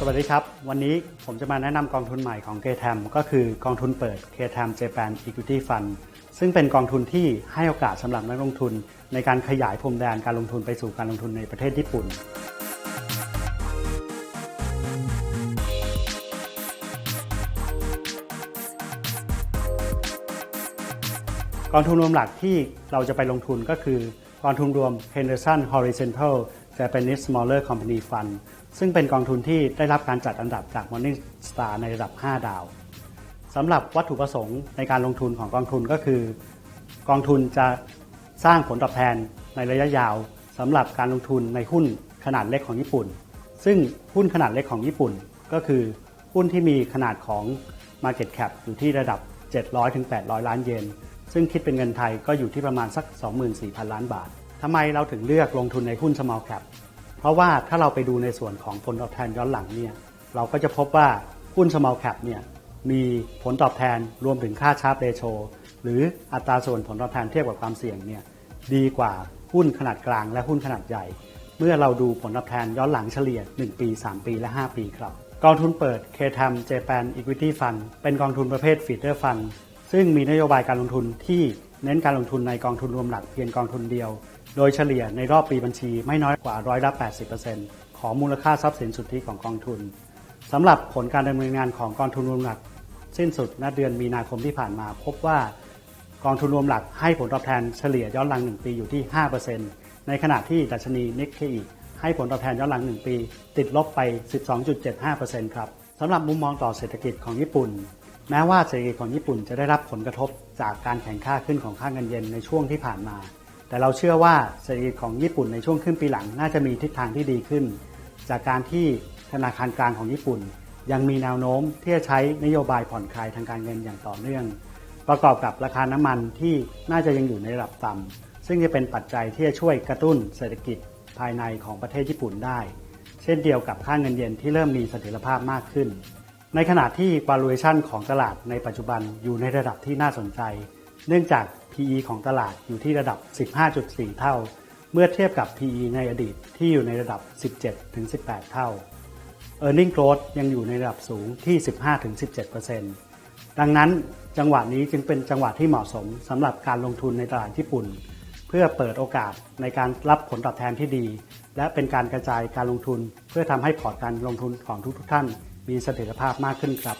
สวัสดีครับ วันนี้ผมจะมาแนะนำกองทุนใหม่ของ KTAM ก็คือกองทุนเปิด KTAM Japan Equity Fund ซึ่งเป็นกองทุนที่ให้โอกาสสำหรับนักลงทุน ในการขยายพรมแดนการลงทุนไปสู่การลงทุนในประเทศญี่ปุ่น กองทุนรวมหลักที่เราจะไปลงทุนก็คือกองทุนรวม Henderson Horizontal Japanese Smaller Company Fund ซึ่งเป็นกองทุนที่ได้รับการจัดอันดับจาก Morningstar ในระดับ 5 ดาวสำหรับวัตถุประสงค์ในการลงทุนของกองทุนก็คือ กองทุนจะสร้างผลตอบแทนในระยะยาวสำหรับการลงทุนในหุ้นขนาดเล็กของญี่ปุ่น ซึ่งหุ้นขนาดเล็กของญี่ปุ่น ก็คือหุ้นที่มีขนาดของ Market Cap อยู่ที่ระดับ 700-800 ล้านเยนซึ่งคิดเป็นเงินไทยก็อยู่ที่ประมาณสัก 24,000 ล้านบาท ทำไมเราถึงเลือกลงทุนในหุ้น small cap เพราะว่าถ้าเราไปดูในส่วนของผลตอบแทนย้อนหลังเนี่ยเราก็จะพบว่าหุ้น small cap เนี่ยมีผลตอบแทนรวมถึงค่าชาร์ปเรโชหรืออัตราส่วนผลตอบแทนเทียบกับความเสี่ยงเนี่ยดีกว่าหุ้นขนาดกลางและหุ้นขนาดใหญ่ เมื่อเราดูผลตอบแทนย้อนหลังเฉลี่ย 1 ปี 3 ปีและ 5 ปีครับ กองทุนเปิด KTAM Japan Equity Fund เป็นกองทุนประเภท Feeder Fund ซึ่งมีนโยบายการลงทุนที่เน้นการลงทุนในกองทุนรวมหลักเพียงกองทุนเดียว โดยเฉลี่ยในรอบปีบัญชีไม่น้อยกว่าร้อยละ 80%ของมูลค่าทรัพย์สินสุทธิของกองทุนสำหรับผลการดำเนินงานของกองทุนรวมหลัก สิ้นสุดณเดือนมีนาคมที่ผ่านมา พบว่ากองทุนรวมหลักให้ผลตอบแทนเฉลี่ยย้อนหลัง 1 ปีอยู่ที่ 5%ในขณะที่ดัชนีนิกเกอิให้ผลตอบแทนย้อนหลัง 1 ปี ติดลบไป 12.75%ครับสำหรับมุมมองต่อเศรษฐกิจของญี่ปุ่น แม้ว่าเศรษฐกิจของญี่ปุ่นจะได้รับผลกระทบจากการแข่งข้าขึ้นของค่าเงินเยนในช่วงที่ผ่านมา แต่เราเชื่อว่าเศรษฐกิจของญี่ปุ่นในช่วงครึ่งปีหลังน่าจะมีทิศทางที่ดีขึ้น จากการที่ธนาคารกลางของญี่ปุ่น ยังมีแนวโน้มที่จะใช้นโยบายผ่อนคลายทางการเงินอย่างต่อเนื่อง ประกอบกับราคาน้ำมันที่น่าจะยังอยู่ในระดับต่ำซึ่งจะเป็นปัจจัยที่จะช่วยกระตุ้นเศรษฐกิจภายในของประเทศญี่ปุ่นได้ เช่นเดียวกับค่าเงินเยนที่เริ่มมีเสถียรภาพมากขึ้น ในขณะที่ valuation ของตลาดในปัจจุบันอยู่ในระดับที่น่าสนใจ เนื่องจาก PE ของตลาดอยู่ที่ระดับ 15.4 เท่า เมื่อเทียบกับ PE ในอดีตที่อยู่ในระดับ 17-18 เท่า e a r n i n g growth ยังอยู่ในระดับสูงที่ 15-17%ดังนั้นจังหวะนี้จึงเป็นจังหวะที่เหมาะสมสำหรับการลงทุนในตลาดญี่ปุ่น เพื่อเปิดโอกาสในการรับผลตอบแทนที่ดี และเป็นการกระจายการลงทุน เพื่อทำให้พอร์ตการลงทุนของทุกๆท่าน มีเสถียรภาพมากขึ้นครับ